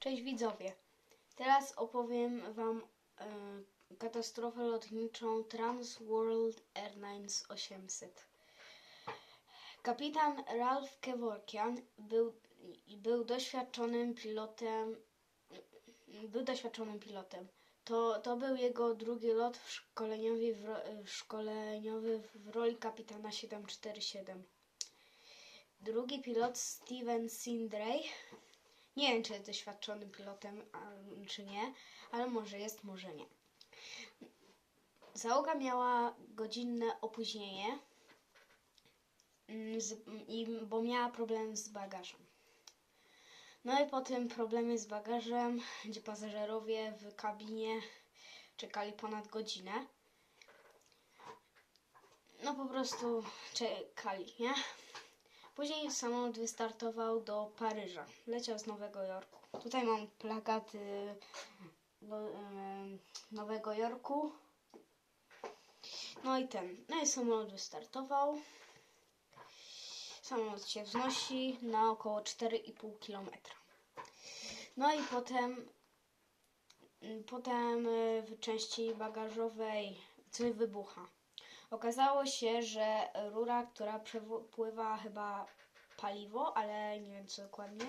Cześć widzowie. Teraz opowiem Wam e, katastrofę lotniczą Trans World Airlines 800. Kapitan Ralph Kevorkian był, był doświadczonym pilotem. Był doświadczonym pilotem. To, to był jego drugi lot w szkoleniowy w, w szkoleniowy w roli kapitana 747. Drugi pilot Steven Sindray nie wiem, czy jest doświadczonym pilotem, czy nie, ale może jest, może nie. Załoga miała godzinne opóźnienie, mm, bo miała problem z bagażem. No i po tym problemie z bagażem, gdzie pasażerowie w kabinie czekali ponad godzinę, no po prostu czekali, nie? Później samolot wystartował do Paryża. Leciał z Nowego Jorku. Tutaj mam plakat Nowego Jorku. No i ten. No i samolot wystartował. Samolot się wznosi na około 4,5 km. No i potem potem y, w części bagażowej coś wybucha. Okazało się, że rura, która przepływa chyba paliwo, ale nie wiem co dokładnie,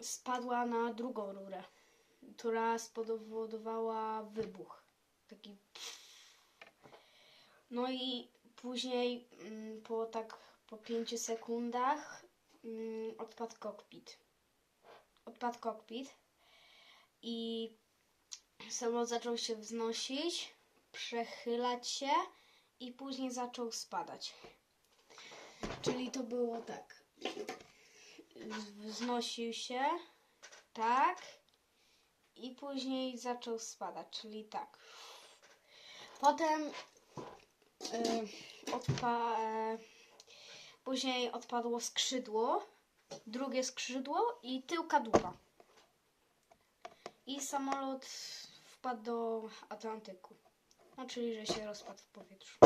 spadła na drugą rurę, która spowodowała wybuch. Taki. No i później mm, po tak po 5 sekundach mm, odpadł kokpit. Odpadł kokpit i samolot zaczął się wznosić przechylać się i później zaczął spadać. Czyli to było tak. Wznosił się, tak, i później zaczął spadać, czyli tak. Potem y, odpa, e, później odpadło skrzydło, drugie skrzydło i tyłka dupa. I samolot wpadł do Atlantyku. No, czyli, że się rozpadł w powietrzu.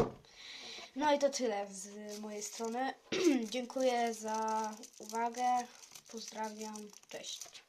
No i to tyle z mojej strony. Dziękuję za uwagę. Pozdrawiam. Cześć.